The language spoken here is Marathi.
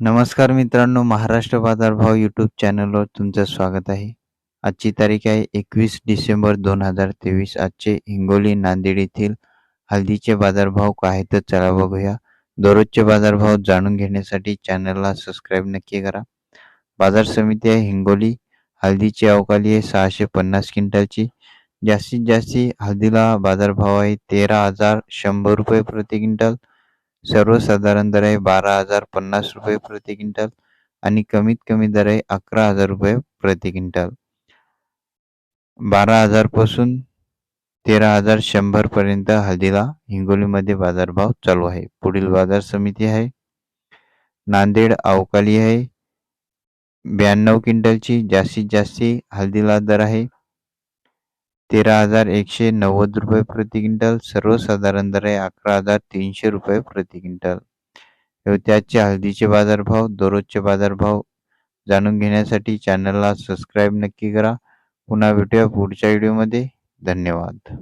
नमस्कार मित्रांनो महाराष्ट्र बाजारभाव यूट्यूब चॅनलवर तुमचं स्वागत आहे. आजची तारीख आहे एकवीस डिसेंबर दोन हजार तेवीस. आजचे हिंगोली नांदेड येथील हळदीचे बाजारभाव काय आहेत तर चला बघूया. दररोजचे बाजारभाव जाणून घेण्यासाठी चॅनलला सबस्क्राईब नक्की करा. बाजार समिती आहे हिंगोली. हळदीची अवकाली आहे सहाशे पन्नास क्विंटलची. जास्तीत जास्ती हळदीला बाजारभाव आहे तेरा हजार शंभर रुपये प्रति क्विंटल. सर्वसाधारण दर आहे बारा हजार पन्नास रुपये प्रति क्विंटल आणि कमीत कमी दर आहे अकरा हजार रुपये प्रति क्विंटल. बारा हजारपासून तेरा हजार शंभर पर्यंत हळदीला हिंगोलीमध्ये बाजारभाव चालू आहे. पुढील बाजार समिती आहे. नांदेड अवकाली आहे. ब्याण्णव क्विंटलची जास्तीत जास्ती हळदीला दर आहे. तेरा हजार एकशे नव्वद रुपये प्रति क्विंटल सर्वसाधारण दर आहे अकरा हजार तीनशे रुपये प्रति क्विंटल. त्याचे हळदीचे बाजारभाव दररोजचे बाजारभाव जाणून घेण्यासाठी चॅनलला सबस्क्राईब नक्की करा. पुन्हा भेटूया पुढच्या व्हिडिओमध्ये धन्यवाद.